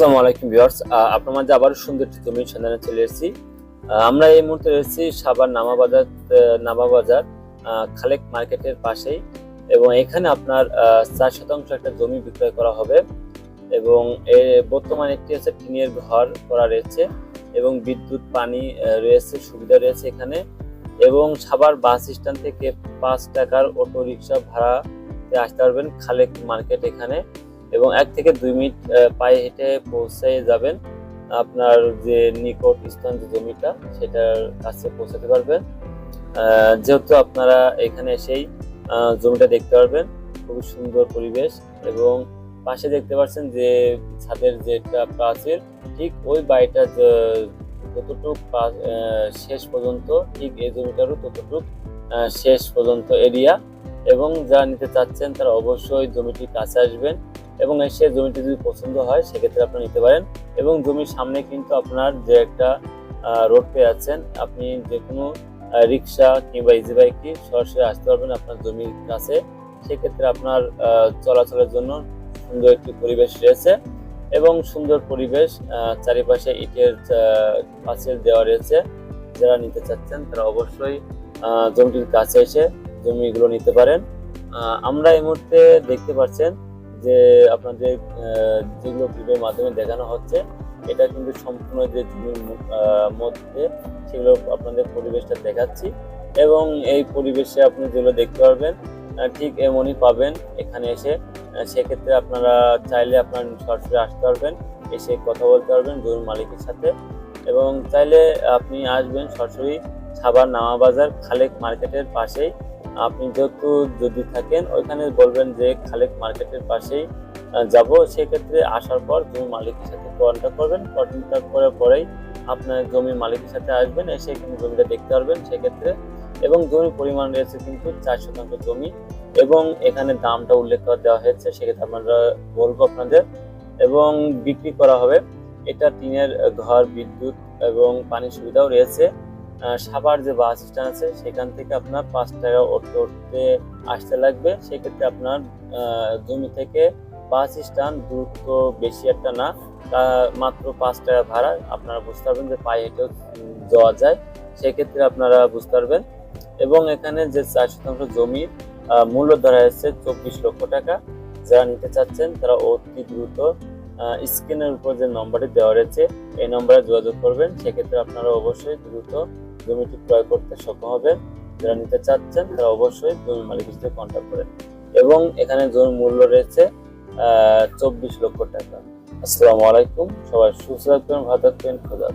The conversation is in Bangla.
আসসালামু আলাইকুম ভিউয়ার্স। আপনার মাঝে আবার সুন্দর জমির সন্ধানে চলে এসেছি। আমরা এই মুহূর্তে রয়েছি সাভার নামাবাজার নামাবাজার খালেক মার্কেটের পাশেই এবং এখানে আপনার চার শতাংশ একটা জমি বিক্রয় করা হবে এবং এর বর্তমানে একটি হচ্ছে টিনের ঘর করা রয়েছে এবং বিদ্যুৎ, পানি রয়েছে, সুবিধা রয়েছে এখানে এবং সাভার বাস স্ট্যান্ড থেকে পাঁচ টাকার অটো রিক্সা ভাড়াতে আসতে পারবেন খালেক মার্কেট এখানে। এবং এক থেকে দুই মিনিট পায়ে হেঁটে পৌঁছে যাবেন। আপনার যে নিকট স্থান যে জমিটা, সেটার কাছে পৌঁছাতে পারবেন। যেহেতু আপনারা এখানে এসেই জমিটা দেখতে পারবেন, খুবই সুন্দর পরিবেশ এবং পাশে দেখতে পাচ্ছেন যে ছাদের যেটা প্রাচীর, ঠিক ওই বাড়িটা যতটুক শেষ পর্যন্ত, ঠিক এই জমিটারও ততটুক শেষ পর্যন্ত এরিয়া এবং যা নিতে চাচ্ছেন তারা অবশ্যই জমিটির কাছে আসবেন। এবং এসে জমিটি যদি পছন্দ হয়, সেক্ষেত্রে আপনি নিতে পারেন। এবং জমির সামনে কিন্তু আপনার যে একটা রোড পেয়ে আছেন, আপনি যে কোনো রিক্সা কিংবা ইজি বাইকে সরাসরি আসতে পারবেন আপনার জমির কাছে। সেক্ষেত্রে আপনার চলাচলের জন্য সুন্দর একটি পরিবেশ রয়েছে এবং সুন্দর পরিবেশ চারিপাশে ইটের পাঁচিল দেওয়া রয়েছে। যারা নিতে চাচ্ছেন, তারা অবশ্যই জমিটির কাছে এসে জমিগুলো নিতে পারেন। আমরা এই মুহূর্তে দেখতে পাচ্ছেন যে আপনাদের আহ, যেগুলো ভিডিওর মাধ্যমে দেখানো হচ্ছে এটা কিন্তু সম্পূর্ণ যে মধ্যে সেগুলো আপনাদের পরিবেশটা দেখাচ্ছি এবং এই পরিবেশে আপনি যেগুলো দেখতে পারবেন ঠিক এমনই পাবেন এখানে এসে। সেক্ষেত্রে আপনারা চাইলে আপনার সরাসরি আসতে পারবেন এসে কথা বলতে পারবেন জমির মালিকের সাথে এবং চাইলে আপনি আসবেন সরাসরি সাভার নামাবাজার খালেক মার্কেটের পাশেই। আপনি যেহেতু যদি থাকেন, ওইখানে বলবেন যে খালেক মার্কেটের পাশেই যাব। সেক্ষেত্রে আসার পর জমি মালিকের সাথে কন্ট্যাক্ট করবেন। কন্ট্যাক্ট করার পরেই আপনার জমি মালিকের সাথে আসবেন, এসে এখানে জমিটা দেখতে পারবেন সেক্ষেত্রে। এবং জমির পরিমাণ রয়েছে কিন্তু চার শতাংশ জমি এবং এখানে দামটা উল্লেখ করে দেওয়া হয়েছে, সেক্ষেত্রে আমরা বলব আপনাদের। এবং বিক্রি করা হবে। এটা টিনের ঘর, বিদ্যুৎ এবং পানির সুবিধাও রয়েছে। সাভার যে বাস স্ট্যান্ড আছে, সেখান থেকে আপনার পাঁচ টাকা উঠতে উঠতে আসতে লাগবে। সেক্ষেত্রে আপনার জমি থেকে বাস স্ট্যান্ড দূরত্ব বেশি একটা না মাত্র পাঁচ টাকা ভাড়া। আপনারা বুঝতে পারবেন যে পায়ে হেঁটেও যাওয়া যায়। সেক্ষেত্রে আপনারা বুঝতে পারবেন। এবং এখানে যে চার শতাংশ জমির মূল্য ধরা হয়েছে চব্বিশ লক্ষ টাকা। যারা নিতে চাচ্ছেন, তারা অতি দ্রুত স্ক্রিনের উপর যে নম্বরটি দেওয়া রয়েছে, এই নম্বরে যোগাযোগ করবেন। সেক্ষেত্রে আপনারা অবশ্যই দ্রুত জমিটি ক্রয় করতে সক্ষম হবেন। যারা নিতে চাচ্ছেন, তারা অবশ্যই জমি মালিকের সাথে কন্ট্যাক্ট করেন। এবং এখানে জমির মূল্য রয়েছে চব্বিশ লক্ষ টাকা। আসসালামু আলাইকুম। সবাই সুস্থ থাকবেন, ভালো থাকবেন, খোদা।